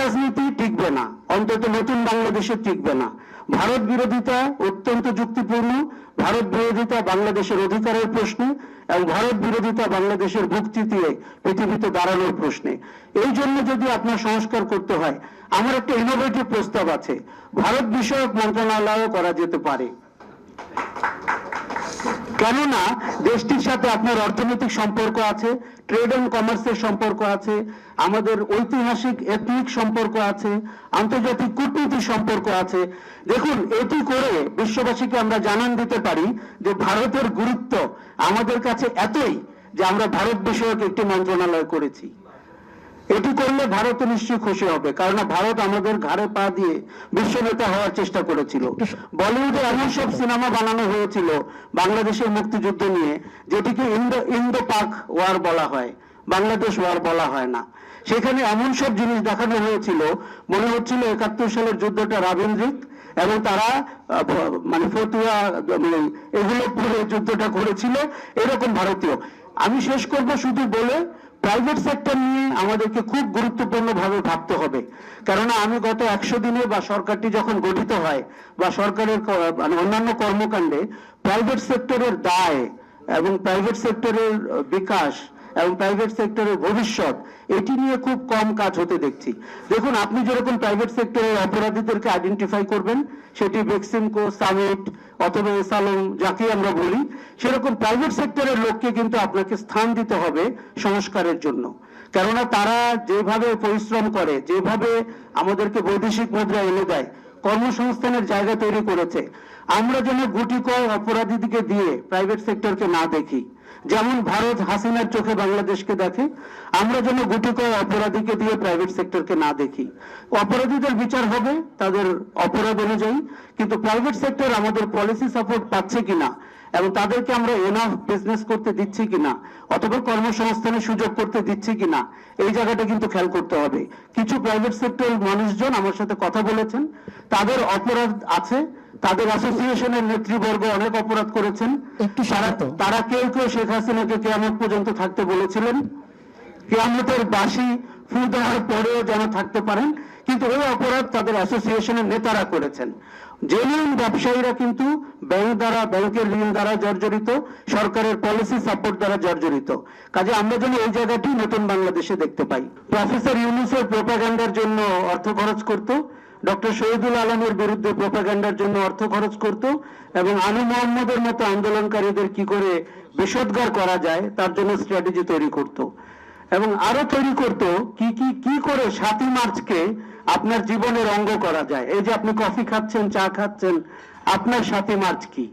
রাজনীতি টিকবে না, অন্তত নতুন বাংলাদেশে টিকবে না। ভারত বিরোধিতা অত্যন্ত যুক্তিপূর্ণ, ভারত বিরোধিতা বাংলাদেশের অধিকারের প্রশ্নে, এবং ভারত বিরোধিতা বাংলাদেশের ভুক্তি দিয়ে পৃথিবীতে দাঁড়ানোর প্রশ্নে। এই জন্য যদি আপনার সংস্কার করতে হয়, আমার একটা ইনোভেটিভ প্রস্তাব আছে। ভারত বিষয়ক মন্ত্রণালয়ও করা যেতে পারে। কেননা দেশটির সাথে আপনার অর্থনৈতিক সম্পর্ক আছে ট্রেড অ্যান্ড কমার্সের সম্পর্ক আছে, আমাদের ঐতিহাসিক এথনিক সম্পর্ক আছে, আন্তর্জাতিক কূটনীতির সম্পর্ক আছে। দেখুন, এটি করে বিশ্ববাসীকে আমরা জানান দিতে পারি যে ভারতের গুরুত্ব আমাদের কাছে এতই যে আমরা ভারত বিষয়ক একটি মন্ত্রণালয় করেছি। এটি করলে ভারত নিশ্চয়ই খুশি হবে। কারণ ভারত আমাদের ঘাড়ে পা দিয়ে বিশ্বনেতা হওয়ার চেষ্টা করেছিল। বলিউডে এমন সব সিনেমা বানানো হয়েছিল বাংলাদেশের মুক্তিযুদ্ধ নিয়ে, যেটিকে ইন্দো ইন্দো পাক ওয়ার বলা হয়, বাংলাদেশ ওয়ার বলা হয় না। সেখানে এমন সব জিনিস দেখানো হয়েছিল, মনে হচ্ছিল একাত্তর সালের যুদ্ধটা রাবীন্দ্রিক, এবং তারা মানে ফতুয়া মানে এগুলো যুদ্ধটা করেছিল, এরকম ভারতীয়। আমি শেষ করব শুধু বলে প্রাইভেট সেক্টর নিয়ে আমাদেরকে খুব গুরুত্বপূর্ণভাবে ভাবতে হবে। কেননা আমি গত একশো দিনে বা সরকারটি যখন গঠিত হয় বা সরকারের মানে অন্যান্য কর্মকাণ্ডে প্রাইভেট সেক্টরের দায় এবং প্রাইভেট সেক্টরের বিকাশ এবং প্রাইভেট সেক্টরের ভবিষ্যৎ, এটি নিয়ে খুব কম কাজ হতে দেখছি। দেখুন, আপনি যেরকম প্রাইভেট সেক্টরের অপরাধীদেরকে আইডেন্টিফাই করবেন, সেটি বেক্সিমকো সামিট অথবা এসালম যাকে আমরা বলি, সেরকম প্রাইভেট সেক্টরের লোককে কিন্তু আপনাকে স্থান দিতে হবে সংস্কারের জন্য। কেননা তারা যেভাবে পরিশ্রম করে, যেভাবে আমাদেরকে বৈদেশিক মুদ্রা এনে দেয়, কর্মসংস্থানের জায়গা তৈরি করেছে, আমরা যেন গুটি কয় অপরাধীদিকে দিয়ে প্রাইভেট সেক্টরকে না দেখি। যেমন ভারত হাসিনার চোখে বাংলাদেশকে দেখে, আমরা যেন গুটি কয় অপরাধীকে দিয়ে প্রাইভেট সেক্টরকে না দেখি। অপরাধীদের বিচার হবে তাদের অপরাধ অনুযায়ী, কিন্তু প্রাইভেট সেক্টর আমাদের পলিসি সাপোর্ট পাচ্ছে কিনা এবং তাদেরকে আমরা এনাফ বিজনেস করতে দিচ্ছি কিনা, অথবা কর্মসংস্থানের সুযোগ করতে দিচ্ছি কিনা, এই জায়গাটা কিন্তু খেয়াল করতে হবে। কিছু প্রাইভেট সেক্টর মানুষজন আমার সাথে কথা বলেছেন, তাদের অপরাধ আছে তাদের অ্যাসোসিয়েশনের নেতৃবর্গ অনেক অপরাধ করেছেন। একটু তারা কেউ কেউ শেখ হাসিনাকে কেয়ামত পর্যন্ত থাকতে বলেছিলেন। কেয়ামতের বাসি ফু দেওয়ার পরেও যেন থাকতে পারেন কিন্তু ওই অপরাধ তাদের অ্যাসোসিয়েশনের নেতারা করেছেন। জেনুইন ব্যবসায়ীরা কিন্তু ব্যাংক দ্বারা ব্যাংকের ঋণ দ্বারা জর্জরিত সরকারের পলিসি সাপোর্ট দ্বারা জর্জরিত। কাজে আমরা যেন এই জায়গাটি নতুন বাংলাদেশে দেখতে পাই। প্রফেসর ইউনুসের প্রোপাগান্ডার জন্য অর্থ খরচ করত। ডক্টর শহীদুল আলমের বিরুদ্ধে প্রোপাগান্ডার জন্য অর্থ খরচ করত এবং আনু মোহাম্মদের মতো আন্দোলনকারীদের কি করে বিষোদ্গার করা যায়, তার জন্য স্ট্র্যাটেজি তৈরি করত। এবং আরও তৈরি করত কি কি কি করে সাতই মার্চকে আপনার জীবনের অঙ্গ করা যায়। এই যে আপনি কফি খাচ্ছেন, চা খাচ্ছেন, আপনার সাতই মার্চ কি?